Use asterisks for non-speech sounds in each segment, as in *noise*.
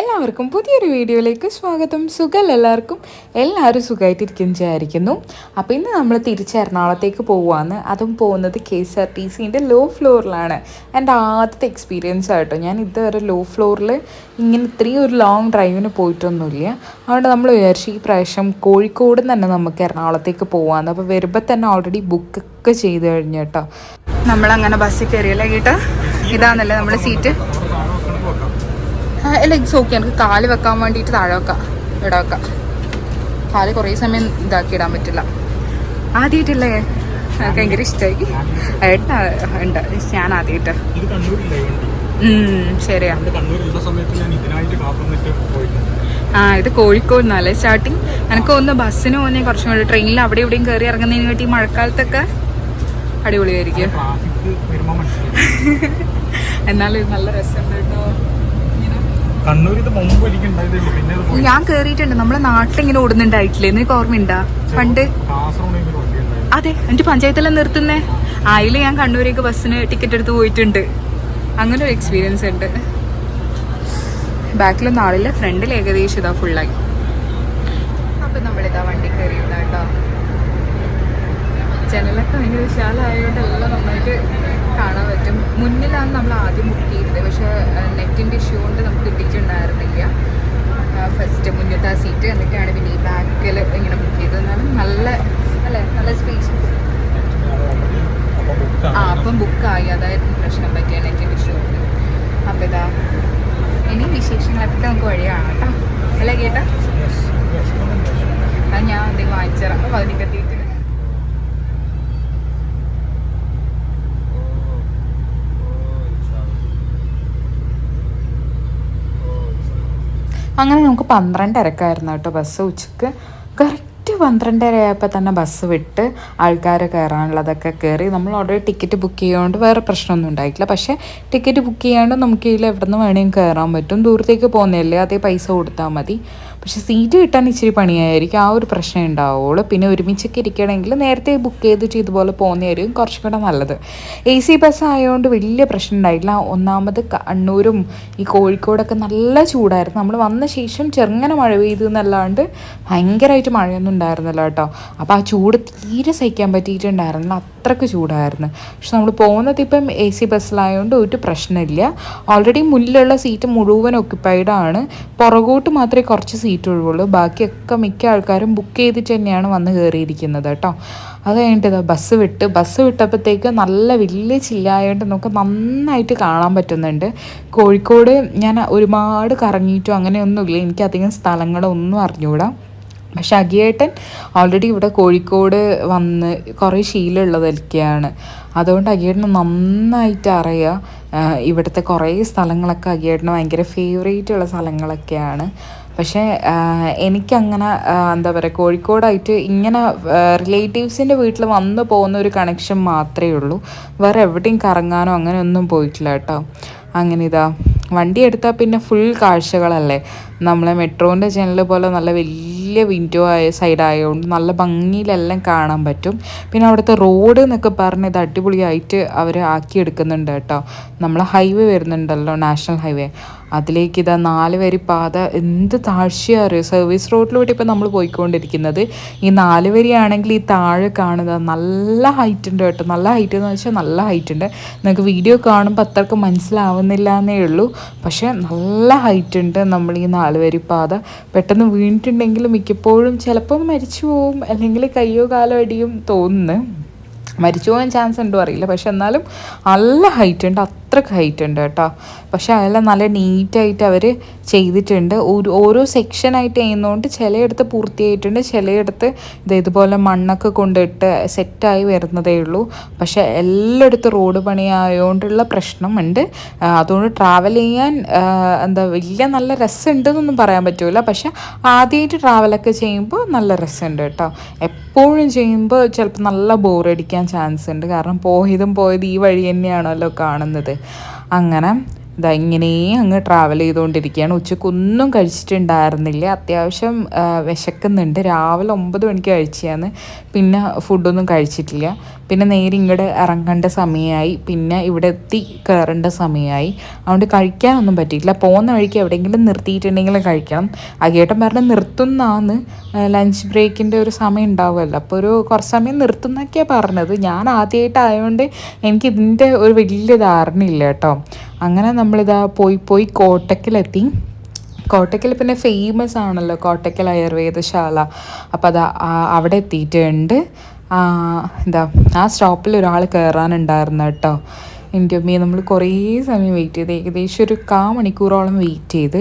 എല്ലാവർക്കും പുതിയൊരു വീഡിയോയിലേക്ക് സ്വാഗതം. സുഖം എല്ലാവർക്കും? എല്ലാവരും സുഖമായിട്ടിരിക്കും വിചാരിക്കുന്നു അപ്പോൾ ഇന്ന് നമ്മൾ തിരിച്ച് എറണാകുളത്തേക്ക് പോവുകയാണ് അതും പോകുന്നത് കെ എസ് ആർ ടി സിന്റെ ലോ ഫ്ലോറിലാണ് എന്റെ ആദ്യത്തെ എക്സ്പീരിയൻസ് ആയിട്ടോ ഞാൻ ഇതുവരെ ലോ ഫ്ലോറിൽ ഇങ്ങനെ ഇത്രയും ഒരു ലോങ് ഡ്രൈവിന് പോയിട്ടൊന്നുമില്ല. അതുകൊണ്ട് നമ്മൾ വിചാരിച്ചു ഈ പ്രാവശ്യം കോഴിക്കോട് തന്നെ നമുക്ക് എറണാകുളത്തേക്ക് പോകാമെന്ന് അപ്പോൾ വരുമ്പോൾ തന്നെ ഓൾറെഡി ബുക്ക് ഒക്കെ ചെയ്ത് കഴിഞ്ഞു കേട്ടോ. നമ്മളങ്ങനെ ബസ്സിൽ കയറിയല്ലേ കേട്ടോ ഇതാണല്ലേ നമ്മുടെ സീറ്റ് ലെഗ്സ് ഓക്കെ എനിക്ക് കാൽ വെക്കാൻ വേണ്ടിയിട്ട് താഴെ വെക്കാം ഇവിടെ വെക്കാം. കാൽ കുറേ സമയം ഇതാക്കി ഇടാൻ പറ്റില്ല. ആദ്യമായിട്ടല്ലേ എനിക്ക് ഭയങ്കര ഇഷ്ടമായി ഏട്ടാ ഉണ്ട്. ഞാൻ ആദ്യമായിട്ട് ശരിയാ. ആ ഇത് കോഴിക്കോട് നിന്നല്ലേ സ്റ്റാർട്ടിങ്? എനിക്ക് ഒന്ന് ബസ്സിന് പോകുന്ന കുറച്ചും കൂടി ട്രെയിനിൽ അവിടെ ഇവിടെയും കയറി ഇറങ്ങുന്നതിന് വേണ്ടി മഴക്കാലത്തൊക്കെ അടിപൊളിയായിരിക്കും. *laughs* എന്നാലും നല്ല രസമുണ്ട് കേട്ടോ കണ്ണൂർ ഇത് മുമ്പ് എനിക്ക് ഉണ്ടായതേ പിന്നെ അത് പോയി. ഞാൻ കേറിയിട്ടുണ്ട്. നമ്മളെ നാട്ടിലിങ്ങനെ ഓടുന്നുണ്ടായിട്ടില്ലേ നിനക്ക് ഓർമ്മയുണ്ടാ? പണ്ട്? കാസർഗോഡ് ഒരു വണ്ടി ഉണ്ടായിരുന്നു. അതെ എന്നിട്ട് പഞ്ചായത്തിലെ നിർത്തുന്നേ? അതിൽ ഞാൻ കണ്ണൂരേക്ക് ബസ്സിന് ടിക്കറ്റ് എടുത്ത് പോയിട്ടുണ്ട്. അങ്ങനെ ഒരു എക്സ്പീരിയൻസ് ഉണ്ട്. ബാക്കിലൊന്നും ആളില്ല ഫ്രണ്ടിൽ ഏകദേശം ഇതാ ഫുള്ളായി അപ്പൊ നമ്മളിതാ വണ്ടി കേട്ടോ ജനലൊക്കെ ഭയങ്കര വിശാലമായതുകൊണ്ട് എല്ലാം നന്നായിട്ട് കാണാൻ പറ്റും. മുന്നിലാണ് നമ്മൾ ആദ്യം ബുക്ക് ചെയ്തത്. പക്ഷേ നെറ്റിന്റെ ഇഷ്യൂ കൊണ്ട് നമുക്ക് കിട്ടിയിട്ടുണ്ടായിരുന്നില്ല. ഫസ്റ്റ് മുന്നത്തെ ആ സീറ്റ് എന്നിട്ടാണ് പിന്നെ ഈ ബാക്കിൽ ഇങ്ങനെ ബുക്ക് ചെയ്തത്. എന്നാലും നല്ല അല്ലേ? നല്ല സ്പേസ് അപ്പൊ ആ അപ്പം ബുക്കായി അതായിരുന്നു പ്രശ്നം പറ്റിയ നെറ്റിന്റെ ഇഷ്യൂ കൊണ്ട്. അപ്പം ഇതാ ഇനി വിശേഷങ്ങളൊക്കെ നമുക്ക് വഴിയാണ്? കേട്ടോ. അല്ലേ കേട്ടോ? അത് ഞാൻ എന്തെങ്കിലും വാങ്ങിച്ചറാം പകുതിക്കെത്തിയിട്ട് അങ്ങനെ നമുക്ക് പന്ത്രണ്ടരക്കായിരുന്നു കേട്ടോ ബസ് ഉച്ചയ്ക്ക്. കറക്റ്റ് പന്ത്രണ്ടര ആയപ്പോൾ തന്നെ ബസ് വിട്ട് ആൾക്കാർ കയറാനുള്ളതൊക്കെ കയറി നമ്മൾ ഓൾറെഡി ടിക്കറ്റ് ബുക്ക് ചെയ്യാണ്ട് വേറെ പ്രശ്നമൊന്നും ഉണ്ടായിട്ടില്ല. പക്ഷേ ടിക്കറ്റ് ബുക്ക് ചെയ്യാണ്ട് നമുക്ക് ഇതിൽ എവിടെ നിന്ന് വേണമെങ്കിലും കയറാൻ പറ്റും. ദൂരത്തേക്ക് പോകുന്നതല്ലേ? അതേ പൈസ കൊടുത്താൽ മതി. പക്ഷേ സീറ്റ് കിട്ടാൻ ഇച്ചിരി പണിയായിരിക്കും. ആ ഒരു പ്രശ്നം ഉണ്ടാവുള്ളൂ. പിന്നെ ഒരുമിച്ചൊക്കെ ഇരിക്കണമെങ്കിൽ നേരത്തെ ബുക്ക് ചെയ്ത് ചെയ്തു പോലെ പോകുന്നതായിരിക്കും കുറച്ചും കൂടെ നല്ലത്. എ സി ബസ് ആയതുകൊണ്ട് വലിയ പ്രശ്നം ഉണ്ടായില്ല ഒന്നാമത് കണ്ണൂരും ഈ കോഴിക്കോടൊക്കെ നല്ല ചൂടായിരുന്നു. നമ്മൾ വന്ന ശേഷം ചെറുങ്ങനെ മഴ പെയ്തു എന്നല്ലാണ്ട് ഭയങ്കരമായിട്ട് മഴയൊന്നും ഉണ്ടായിരുന്നില്ല കേട്ടോ. അപ്പോൾ ആ ചൂട് തീരെ സഹിക്കാൻ പറ്റിയിട്ടുണ്ടായിരുന്നില്ല. അത്രയ്ക്ക് ചൂടായിരുന്നു. പക്ഷെ നമ്മൾ പോകുന്നത് ഇപ്പം എ സി ബസ്സിലായതുകൊണ്ട് ഒരു പ്രശ്നമില്ല. ഓൾറെഡി മുല്ലുള്ള സീറ്റ് മുഴുവൻ occupied ആണ്. പുറകോട്ട് മാത്രമേ കുറച്ച് സീറ്റ് ഒഴിവുള്ളൂ. ബാക്കിയൊക്കെ മിക്ക ആൾക്കാരും ബുക്ക് ചെയ്തിട്ട് തന്നെയാണ് വന്ന് കയറിയിരിക്കുന്നത് കേട്ടോ. അത് കഴിഞ്ഞിട്ട് ഇതാ ബസ് വിട്ട് ബസ് വിട്ടപ്പോഴത്തേക്ക് നല്ല വലിയ ചില്ലായതുകൊണ്ട് നമുക്ക് നന്നായിട്ട് കാണാൻ പറ്റുന്നുണ്ട്. കോഴിക്കോട് ഞാൻ ഒരുപാട് കറങ്ങിയിട്ടും അങ്ങനെയൊന്നുമില്ല എനിക്കധികം സ്ഥലങ്ങളൊന്നും അറിഞ്ഞുകൂടാ പക്ഷെ അഖിയേട്ടൻ ഓൾറെഡി ഇവിടെ കോഴിക്കോട് വന്ന് കുറേ ശീലമുള്ളതൊക്കെയാണ്. അതുകൊണ്ട് അഖിയേട്ടന് നന്നായിട്ട് അറിയാം. ആഹ് ഇവിടുത്തെ കുറേ സ്ഥലങ്ങളൊക്കെ അഖിയേട്ടന് ഭയങ്കര ഫേവറേറ്റ് ഉള്ള സ്ഥലങ്ങളൊക്കെയാണ്. പക്ഷേ എനിക്കങ്ങനെ എന്താ പറയുക കോഴിക്കോടായിട്ട് ഇങ്ങനെ റിലേറ്റീവ്സിന്റെ വീട്ടിൽ വന്നു പോകുന്ന ഒരു കണക്ഷൻ മാത്രമേ ഉള്ളൂ. വേറെ എവിടെയും കറങ്ങാനോ അങ്ങനെ ഒന്നും പോയിട്ടില്ല കേട്ടോ. അങ്ങനെ ഇതാ വണ്ടി എടുത്താൽ പിന്നെ ഫുൾ കാഴ്ചകളല്ലേ. നമ്മളെ മെട്രോന്റെ ജനൽ പോലെ നല്ല വലിയ വിൻഡോ ആയ സൈഡ് ആയതുകൊണ്ട് നല്ല ഭംഗിയിലെല്ലാം കാണാൻ പറ്റും. പിന്നെ അവിടുത്തെ റോഡ് എന്നൊക്കെ പറഞ്ഞ് ഇത് അടിപൊളിയായിട്ട് അവർ ആക്കിയെടുക്കുന്നുണ്ട് കേട്ടോ. നമ്മളെ ഹൈവേ വരുന്നുണ്ടല്ലോ നാഷണൽ ഹൈവേ അതിലേക്ക് ഇതാ നാല് വരി പാത എന്ത് താഴ്ചയാണ് അറിയോ? സർവീസ് റോഡിലൂടെ ഇപ്പം നമ്മൾ പോയിക്കൊണ്ടിരിക്കുന്നത്. ഈ നാല് വരിയാണെങ്കിൽ ഈ താഴെ കാണുന്നത് നല്ല ഹൈറ്റ് ഉണ്ട് കേട്ടോ. നല്ല ഹൈറ്റ് എന്ന് വെച്ചാൽ നല്ല ഹൈറ്റ് ഉണ്ട്. നിങ്ങൾക്ക് വീഡിയോ കാണുമ്പോൾ അത്രയ്ക്ക് മനസ്സിലാവുന്നില്ല എന്നേ ഉള്ളൂ. പക്ഷേ നല്ല ഹൈറ്റ് ഉണ്ട് നമ്മൾ ഈ നാല് വരി പാത. പെട്ടെന്ന് വീണിട്ടുണ്ടെങ്കിൽ മിക്കപ്പോഴും ചിലപ്പോൾ മരിച്ചു പോവും. അല്ലെങ്കിൽ കയ്യോ കാലോ അടിയും തോന്നുന്നു. മരിച്ചു പോകാൻ ചാൻസ് ഉണ്ടോ അറിയില്ല. പക്ഷെ എന്നാലും നല്ല ഹൈറ്റ് ഉണ്ട്. അത്രയ്ക്ക് ഹൈറ്റ് ഉണ്ട് കേട്ടോ. പക്ഷെ അതെല്ലാം നല്ല നീറ്റായിട്ട് അവർ ചെയ്തിട്ടുണ്ട്. ഒരു ഓരോ സെക്ഷനായിട്ട് ചെയ്യുന്നതുകൊണ്ട് ചിലയിടത്ത് പൂർത്തിയായിട്ടുണ്ട് ചിലയിടത്ത് ഇത് ഇതുപോലെ മണ്ണൊക്കെ കൊണ്ടിട്ട് സെറ്റായി വരുന്നതേ ഉള്ളൂ. പക്ഷെ എല്ലായിടത്തും റോഡ് പണിയായതുകൊണ്ടുള്ള പ്രശ്നമുണ്ട്. അതുകൊണ്ട് ട്രാവൽ ചെയ്യാൻ എന്താ വലിയ നല്ല രസമുണ്ടെന്നൊന്നും പറയാൻ പറ്റില്ല പക്ഷെ ആദ്യമായിട്ട് ട്രാവലൊക്കെ ചെയ്യുമ്പോൾ നല്ല രസമുണ്ട് കേട്ടോ. എപ്പോഴും ചെയ്യുമ്പോൾ ചിലപ്പോൾ നല്ല ബോറടിക്കാൻ ചാൻസ് ഉണ്ട്. കാരണം പോയതും പോയത് ഈ വഴി തന്നെയാണല്ലോ കാണുന്നത്. അങ്ങനെ ഇതാ ഇങ്ങനെ അങ്ങ് ട്രാവൽ ചെയ്തുകൊണ്ടിരിക്കുകയാണ്. ഉച്ചക്കൊന്നും കഴിച്ചിട്ടുണ്ടായിരുന്നില്ല. അത്യാവശ്യം വിശക്കുന്നുണ്ട്. രാവിലെ ഒമ്പത് മണിക്ക് കഴിച്ചതാണ്. പിന്നെ ഫുഡൊന്നും കഴിച്ചിട്ടില്ല. പിന്നെ നേരെ ഇങ്ങോട്ട് ഇറങ്ങേണ്ട സമയമായി. പിന്നെ ഇവിടെ എത്തി കയറേണ്ട സമയമായി. അതുകൊണ്ട് കഴിക്കാനൊന്നും പറ്റിയില്ല പോകുന്ന വഴിക്ക് എവിടെയെങ്കിലും നിർത്തിയിട്ടുണ്ടെങ്കിലും കഴിക്കണം. അകേട്ടൻ പറഞ്ഞ് നിർത്തുന്നാന്ന് ലഞ്ച് ബ്രേക്കിന്റെ ഒരു സമയം ഉണ്ടാവുമല്ലോ. അപ്പോൾ ഒരു കുറച്ച് സമയം നിർത്തുന്നൊക്കെയാണ് പറഞ്ഞത്. ഞാൻ ആദ്യമായിട്ടായതുകൊണ്ട് എനിക്ക് ഇതിന്റെ ഒരു വലിയ ധാരണയില്ല കേട്ടോ. അങ്ങനെ നമ്മളിതാ പോയി പോയി കോട്ടക്കിലെത്തി. കോട്ടയ്ക്കൽ പിന്നെ ഫേമസ് ആണല്ലോ. കോട്ടയ്ക്കൽ ആയുർവേദശാല. അപ്പോൾ അത് അവിടെ എത്തിയിട്ടുണ്ട്. എന്താ ആ സ്റ്റോപ്പിൽ ഒരാൾ കയറാനുണ്ടായിരുന്നു കേട്ടോ. എന്റെ അമ്മയെ നമ്മൾ കുറേ സമയം വെയിറ്റ് ചെയ്ത് ഏകദേശം ഒരു കാ മണിക്കൂറോളം വെയിറ്റ് ചെയ്ത്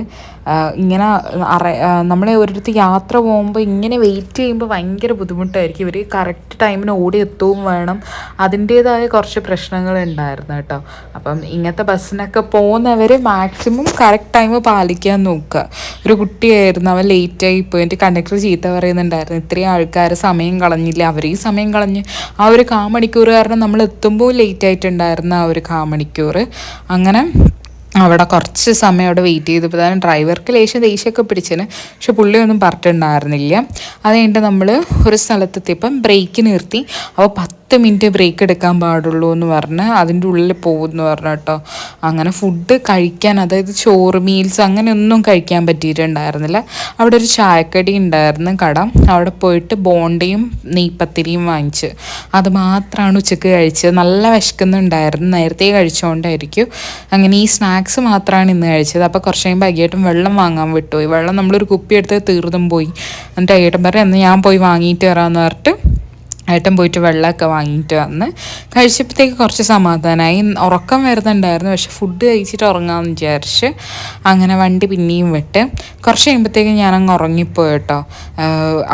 ഇങ്ങനെ അറ നമ്മളെ ഒരിടത്ത് യാത്ര പോകുമ്പോൾ ഇങ്ങനെ വെയിറ്റ് ചെയ്യുമ്പോൾ ഭയങ്കര ബുദ്ധിമുട്ടായിരിക്കും. ഇവർ കറക്റ്റ് ടൈമിന് ഓടി എത്തുകയും വേണം. അതിന്റേതായ കുറച്ച് പ്രശ്നങ്ങൾ ഉണ്ടായിരുന്നു കേട്ടോ. അപ്പം ഇങ്ങനത്തെ ബസ്സിനൊക്കെ പോകുന്നവർ മാക്സിമം കറക്റ്റ് ടൈം പാലിക്കാൻ നോക്കുക. ഒരു കുട്ടിയായിരുന്നു അവൻ ലേറ്റായി പോയി. എന്റെ കണ്ടക്ടർ ചീത്ത പറയുന്നുണ്ടായിരുന്നു ഇത്രയും ആൾക്കാർ സമയം കളഞ്ഞില്ല. അവരെയും സമയം കളഞ്ഞ് ആ ഒരു കാ മണിക്കൂർ കാരണം നമ്മൾ എത്തുമ്പോൾ ലേറ്റ് ആയിട്ടുണ്ടായിരുന്ന ആ ഒരു കാ മണിക്കൂർ അങ്ങനെ അവിടെ കുറച്ച് സമയം അവിടെ വെയിറ്റ് ചെയ്തപ്പോൾ തന്നെ ഡ്രൈവർക്ക് ലേശം ദേഷ്യമൊക്കെ പിടിച്ചതിന് പക്ഷെ പുള്ളിയൊന്നും പറഞ്ഞിട്ടുണ്ടായിരുന്നില്ല. അത് കഴിഞ്ഞിട്ട് നമ്മൾ ഒരു സ്ഥലത്തെത്തിയപ്പം ബ്രേക്ക് നിർത്തി. അപ്പോൾ പത്ത് മിനിറ്റ് ബ്രേക്ക് എടുക്കാൻ പാടുള്ളൂ എന്ന് പറഞ്ഞ് അതിന്റെ ഉള്ളിൽ പോകുമെന്ന് പറഞ്ഞു കേട്ടോ. അങ്ങനെ ഫുഡ് കഴിക്കാൻ അതായത് ചോറ് മീൽസ് അങ്ങനെയൊന്നും കഴിക്കാൻ പറ്റിയിട്ടുണ്ടായിരുന്നില്ല. അവിടെ ഒരു ചായക്കടി ഉണ്ടായിരുന്നു കട. അവിടെ പോയിട്ട് ബോണ്ടയും നെയ്പ്പത്തിരിയും വാങ്ങിച്ച്. അത് മാത്രമാണ് ഉച്ചയ്ക്ക് കഴിച്ചത്. നല്ല വിശക്കുന്നുണ്ടായിരുന്നു. നേരത്തെ കഴിച്ചുകൊണ്ടായിരിക്കും അങ്ങനെ ഈ സ്നാക്സ് മാത്രമാണ് ഇന്ന് കഴിച്ചത്. അപ്പോൾ കുറച്ച് കഴിയുമ്പോൾ അയ്യേട്ടൻ വെള്ളം വാങ്ങാൻ വിട്ടുപോയി. വെള്ളം നമ്മളൊരു കുപ്പി എടുത്ത് തീർന്നും പോയി. എന്നിട്ട് അയ്യേട്ടൻ പറയാം എന്നാൽ ഞാൻ പോയി വാങ്ങിയിട്ട് വരാമെന്ന് പറഞ്ഞിട്ട് ഏട്ടൻ പോയിട്ട് വെള്ളമൊക്കെ വാങ്ങിയിട്ട് വന്ന് കഴിച്ചപ്പോഴത്തേക്ക് കുറച്ച് സമാധാനമായി. ഉറക്കം വരുന്നുണ്ടായിരുന്നു. പക്ഷെ ഫുഡ് കഴിച്ചിട്ട് ഉറങ്ങാമെന്ന് വിചാരിച്ച് അങ്ങനെ വണ്ടി പിന്നെയും വിട്ട് കുറച്ച് കഴിയുമ്പോഴത്തേക്കും ഞാൻ അങ്ങ് ഉറങ്ങിപ്പോയി കേട്ടോ.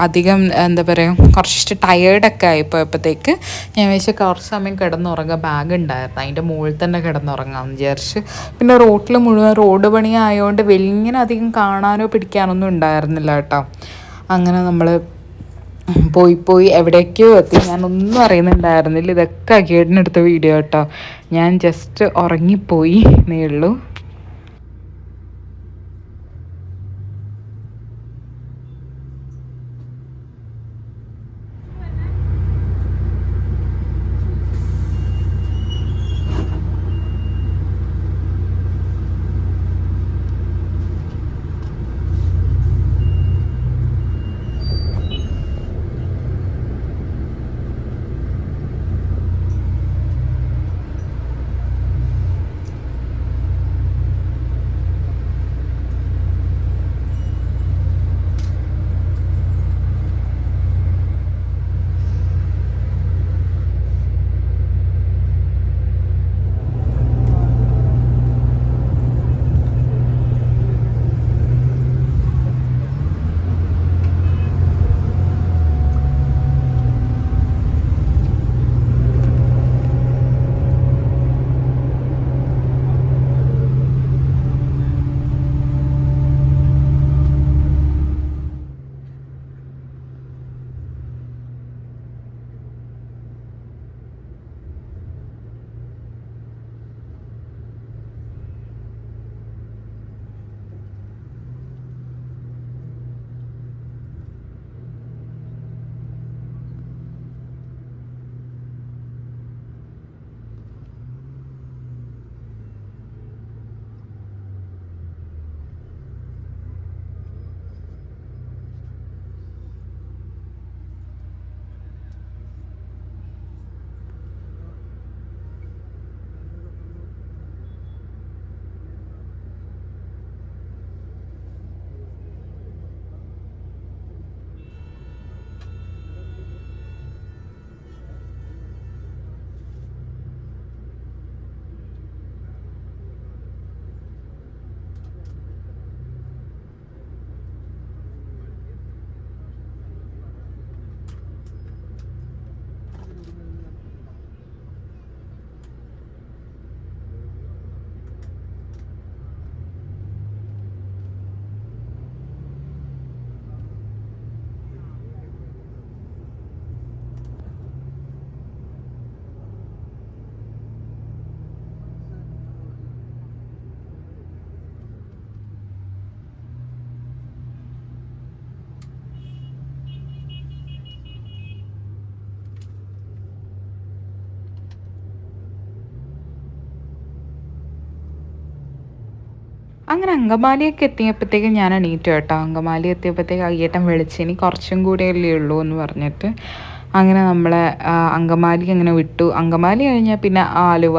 അധികം എന്താ പറയുക കുറച്ച് ടയേർഡൊക്കെ ആയിപ്പോയപ്പോഴത്തേക്ക് ഞാൻ വെച്ചാൽ കുറച്ച് സമയം കിടന്നുറങ്ങുക ബാഗ് ഉണ്ടായിരുന്നു. അതിന്റെ മുകളിൽ തന്നെ കിടന്നുറങ്ങാമെന്ന് വിചാരിച്ച്. പിന്നെ റോട്ടിൽ മുഴുവൻ റോഡ് പണി ആയതുകൊണ്ട് വലിങ്ങനെ അധികം കാണാനോ പിടിക്കാനൊന്നും ഉണ്ടായിരുന്നില്ല കേട്ടോ. അങ്ങനെ നമ്മൾ പോയി പോയി എവിടേക്കോ എത്തി. ഞാനൊന്നും അറിയുന്നുണ്ടായിരുന്നില്ല. ഇതൊക്കെ അകേടിനെടുത്ത വീഡിയോ കേട്ടോ ഞാൻ ജസ്റ്റ് ഉറങ്ങിപ്പോയി എന്നേ ഉള്ളൂ. അങ്ങനെ അങ്കമാലിയൊക്കെ എത്തിയപ്പോഴത്തേക്കും ഞാൻ എണീറ്റു കേട്ടോ. അങ്കമാലി എത്തിയപ്പോഴത്തേക്ക് അയ്യേട്ടൻ വിളിച്ചിനി കുറച്ചും കൂടെയല്ലേ ഉള്ളൂ എന്ന് പറഞ്ഞിട്ട് അങ്ങനെ നമ്മളെ അങ്കമാലി അങ്ങനെ വിട്ടു. അങ്കമാലി കഴിഞ്ഞാൽ പിന്നെ ആലുവ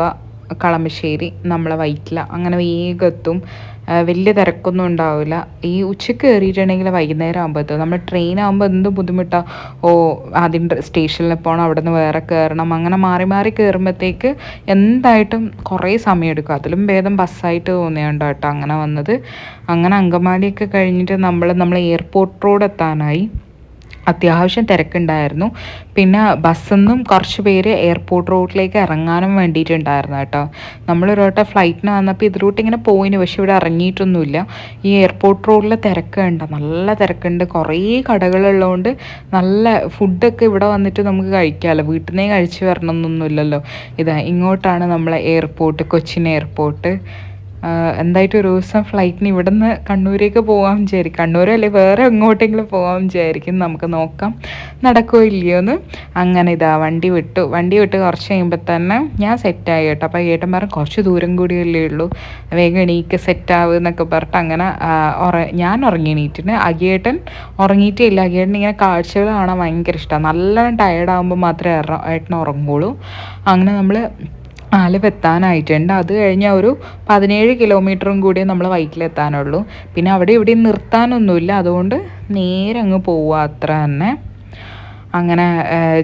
കളമശ്ശേരി നമ്മളെ വൈറ്റില അങ്ങനെ വേഗം എത്തും ആ, വലിയ തിരക്കൊന്നും ഉണ്ടാവില്ല. ഈ ഉച്ചയ്ക്ക് കയറിയിട്ടുണ്ടെങ്കിൽ വൈകുന്നേരം ആകുമ്പോഴത്തോ നമ്മൾ ട്രെയിൻ ആകുമ്പോൾ എന്ത് ബുദ്ധിമുട്ടാണ് ഓ ആദ്യം സ്റ്റേഷനിൽ പോകണം അവിടെ നിന്ന് വേറെ കയറണം അങ്ങനെ മാറി മാറി കയറുമ്പോഴത്തേക്ക് എന്തായിട്ടും കുറേ സമയം എടുക്കും അതിലും ഭേദം ബസ്സായിട്ട് തോന്നിയുണ്ടോ കേട്ടോ അങ്ങനെ വന്നത്. അങ്ങനെ അങ്കമാലിയൊക്കെ കഴിഞ്ഞിട്ട് നമ്മൾ നമ്മൾ എയർപോർട്ട് റോഡ് എത്താനായി. അത്യാവശ്യം തിരക്കുണ്ടായിരുന്നു. പിന്നെ ബസ്സിൽ നിന്നും കുറച്ച് പേര് എയർപോർട്ട് റോഡിലേക്ക് ഇറങ്ങാനും വേണ്ടിയിട്ടുണ്ടായിരുന്നു കേട്ടോ. നമ്മളൊരു വട്ടം ഫ്ലൈറ്റിന് വന്നപ്പോൾ ഇതിലൂട്ട് ഇങ്ങനെ പോയിന് പക്ഷെ ഇവിടെ ഇറങ്ങിയിട്ടൊന്നുമില്ല. ഈ എയർപോർട്ട് റോഡിൽ തിരക്കുണ്ട് നല്ല തിരക്കുണ്ട്. കുറേ കടകളുള്ളതുകൊണ്ട് നല്ല ഫുഡൊക്കെ ഇവിടെ വന്നിട്ട് നമുക്ക് കഴിക്കാമല്ലോ. വീട്ടിൽ നിന്നേ കഴിച്ച് വരണമെന്നൊന്നുമില്ലല്ലോ. ഇതാ ഇങ്ങോട്ടാണ് നമ്മളെ എയർപോർട്ട് കൊച്ചിൻ എയർപോർട്ട് എന്തായിട്ട് ഒരു ദിവസം ഫ്ലൈറ്റിന് ഇവിടുന്ന് കണ്ണൂരേക്ക് പോകാൻ വിചാരിക്കും. കണ്ണൂരോ അല്ലെ വേറെ എങ്ങോട്ടെങ്കിലും പോകാൻ വിചാരിക്കും. നമുക്ക് നോക്കാം നടക്കുമോ ഇല്ലയോ എന്ന്. അങ്ങനെ ഇതാ വണ്ടി വിട്ടു. വണ്ടി വിട്ട് കുറച്ച് കഴിയുമ്പോൾ തന്നെ ഞാൻ സെറ്റായി കേട്ടോ. അപ്പോൾ ഏട്ടൻ പറഞ്ഞു കുറച്ച് ദൂരം കൂടിയല്ലേ ഉള്ളൂ. വേഗം എണീക്ക് സെറ്റാവ് എന്നൊക്കെ പറഞ്ഞിട്ട് അങ്ങനെ ഞാൻ ഉറങ്ങി എണീറ്റിന്. അകിയേട്ടൻ ഉറങ്ങിയിട്ടേ ഇല്ല. അകിയേട്ടൻ ഇങ്ങനെ കാഴ്ചകൾ കാണാൻ ഭയങ്കര ഇഷ്ടമാണ് നല്ലോണം ടയർഡാകുമ്പോൾ മാത്രമേ ഏട്ടൻ ഉറങ്ങുള്ളൂ. അങ്ങനെ നമ്മൾ ആലുവ എത്താനായിട്ടുണ്ട് അത് കഴിഞ്ഞാൽ ഒരു പതിനേഴ് കിലോമീറ്ററും കൂടിയേ നമ്മൾ വൈറ്റിലെത്താനുള്ളൂ പിന്നെ അവിടെ ഇവിടെ നിർത്താനൊന്നുമില്ല. അതുകൊണ്ട് നേരെ അങ്ങ് പോവുക അത്ര തന്നെ. അങ്ങനെ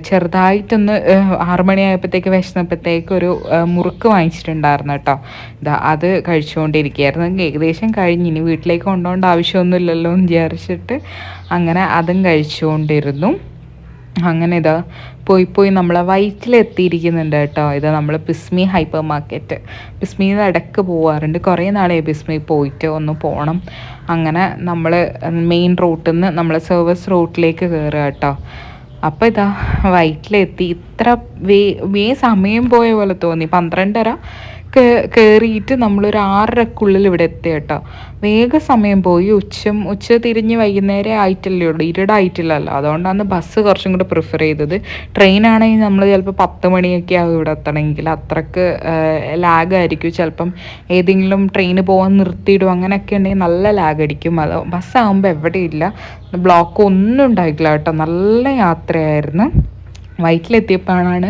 ചെറുതായിട്ടൊന്ന് ആറുമണിയായപ്പോഴത്തേക്ക് ആറ് മണിയായപ്പോഴത്തേക്ക് വിശന്നപ്പോഴത്തേക്ക് ഒരു മുറുക്ക് വാങ്ങിച്ചിട്ടുണ്ടായിരുന്നു കേട്ടോ. ഇതാ അത് കഴിച്ചുകൊണ്ടിരിക്കുകയായിരുന്നു. ഏകദേശം കഴിഞ്ഞ് ഇനി വീട്ടിലേക്ക് കൊണ്ടുപോകേണ്ട ആവശ്യമൊന്നുമില്ലല്ലോ എന്ന് വിചാരിച്ചിട്ട് അങ്ങനെ അതും കഴിച്ചുകൊണ്ടിരുന്നു. അങ്ങനെ ഇതാ പോയി പോയി നമ്മളെ വയറ്റിലെത്തിയിരിക്കുന്നുണ്ട് കേട്ടോ. ഇത് നമ്മൾ ബിസ്മി ഹൈപ്പർ മാർക്കറ്റ് പിസ്മിയിൽ ഇടയ്ക്ക് പോവാറുണ്ട്. കുറേ നാളെ ബിസ്മി പോയിട്ട് ഒന്ന് പോകണം അങ്ങനെ നമ്മൾ മെയിൻ റൂട്ടിൽ നിന്ന് നമ്മൾ സർവീസ് റൂട്ടിലേക്ക് കയറുക കേട്ടോ. അപ്പോൾ ഇതാ വയറ്റിലെത്തി. ഇത്ര വേ വേ സമയം പോയ പോലെ തോന്നി. പന്ത്രണ്ടര കയറിയിട്ട് നമ്മളൊരു ആറരക്കുള്ളിൽ ഇവിടെ എത്തി കേട്ടോ. വേഗ സമയം പോയി. ഉച്ച ഉച്ച തിരിഞ്ഞ് വൈകുന്നേരം ആയിട്ടല്ലേ ഉള്ളൂ. ഇരുടായിട്ടില്ലല്ലോ. അതുകൊണ്ടാണ് ബസ് കുറച്ചും കൂടെ പ്രിഫർ ചെയ്തത്. ട്രെയിനാണെങ്കിൽ നമ്മൾ ചിലപ്പോൾ പത്ത് മണിയൊക്കെ ആവും ഇവിടെ എത്തണമെങ്കിൽ. അത്രയ്ക്ക് ലാഗായിരിക്കും ചിലപ്പം ഏതെങ്കിലും ട്രെയിന് പോകാൻ നിർത്തിയിടും. അങ്ങനെയൊക്കെ ഉണ്ടെങ്കിൽ നല്ല ലാഗ് അടിക്കും. അത് ബസ്സാകുമ്പോൾ എവിടെയില്ല. ബ്ലോക്ക് ഒന്നും ഉണ്ടായിട്ടില്ല കേട്ടോ. നല്ല യാത്രയായിരുന്നു. വയറ്റിലെത്തിയപ്പോഴാണ്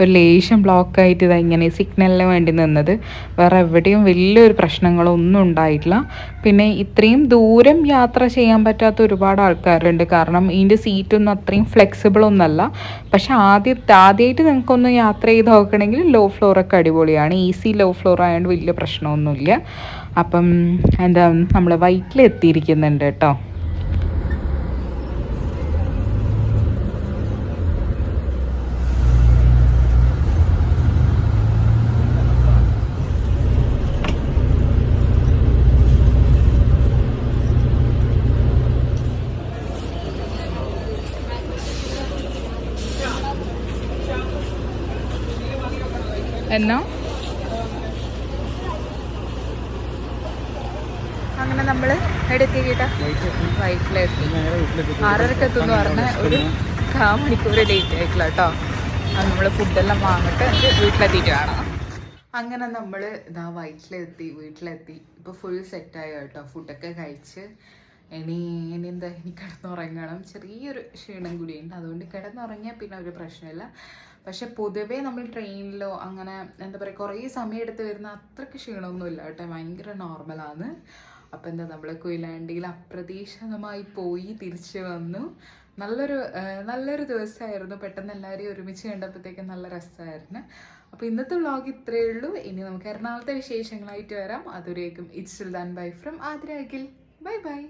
ഒരു ലേശം ബ്ലോക്കായിട്ട് ഇതാ ഇങ്ങനെ സിഗ്നലിന് വേണ്ടി നിന്നത്. വേറെ എവിടെയും വലിയൊരു പ്രശ്നങ്ങളൊന്നും ഉണ്ടായിട്ടില്ല. പിന്നെ ഇത്രയും ദൂരം യാത്ര ചെയ്യാൻ പറ്റാത്ത ഒരുപാട് ആൾക്കാരുണ്ട്. കാരണം ഇതിന്റെ സീറ്റൊന്നും അത്രയും ഫ്ലെക്സിബിൾ ഒന്നല്ല. പക്ഷേ ആദ്യത്തെ ആദ്യമായിട്ട് നിങ്ങൾക്കൊന്ന് യാത്ര ചെയ്ത് നോക്കണമെങ്കിൽ ലോ ഫ്ലോറൊക്കെ അടിപൊളിയാണ്. ഈസി ലോ ഫ്ലോർ ആയതുകൊണ്ട് വലിയ പ്രശ്നമൊന്നുമില്ല. അപ്പം എന്താ നമ്മൾ വൈറ്റിലെത്തിയിരിക്കുന്നുണ്ട് കേട്ടോ. എന്നാ? അങ്ങനെ നമ്മൾ എവിടെത്തി കേട്ടാ വൈറ്റിലെത്തി ആറരക്ക് എത്തുമെന്ന് പറഞ്ഞ ഒരു കാ മണിക്കൂർ ലേറ്റ് ആയിട്ടില്ല കേട്ടോ അത് നമ്മൾ ഫുഡെല്ലാം വാങ്ങിട്ട് വീട്ടിലെത്തിയിട്ട് കാണാം അങ്ങനെ നമ്മൾ ഇതാ വയറ്റിലെത്തി വീട്ടിലെത്തി. ഇപ്പോൾ ഫുൾ സെറ്റായി കേട്ടോ. ഫുഡൊക്കെ കഴിച്ച് ഇനി ഇനി കിടന്നുറങ്ങണം. ചെറിയൊരു ക്ഷീണം കൂടിയുണ്ട് അതുകൊണ്ട് കിടന്നുറങ്ങിയാൽ പിന്നെ ഒരു പ്രശ്നമില്ല. പക്ഷെ പൊതുവേ നമ്മൾ ട്രെയിനിലോ അങ്ങനെ എന്താ പറയുക കുറേ സമയം എടുത്ത് വരുന്ന അത്രയ്ക്ക് ക്ഷീണമൊന്നുമില്ല കേട്ടോ. ഭയങ്കര നോർമലാണ്. അപ്പം എന്താ നമ്മൾ കൊയിലാണ്ടിയിൽ അപ്രതീക്ഷിതമായി പോയി തിരിച്ചു വന്നു. നല്ലൊരു നല്ലൊരു ദിവസമായിരുന്നു. പെട്ടെന്ന് എല്ലാവരെയും ഒരുമിച്ച് കണ്ടപ്പോഴത്തേക്കും നല്ല രസമായിരുന്നു. അപ്പോൾ ഇന്നത്തെ വ്ളോഗ് ഇത്രയേ ഉള്ളൂ. ഇനി നമുക്ക് എറണാകുളത്തെ വിശേഷങ്ങളായിട്ട് വരാം. അതുവരേക്കും ഇറ്റ്സ് ദാൻ ബൈ ഫ്രം ആദ്രാഗിൽ ബൈ ബൈ.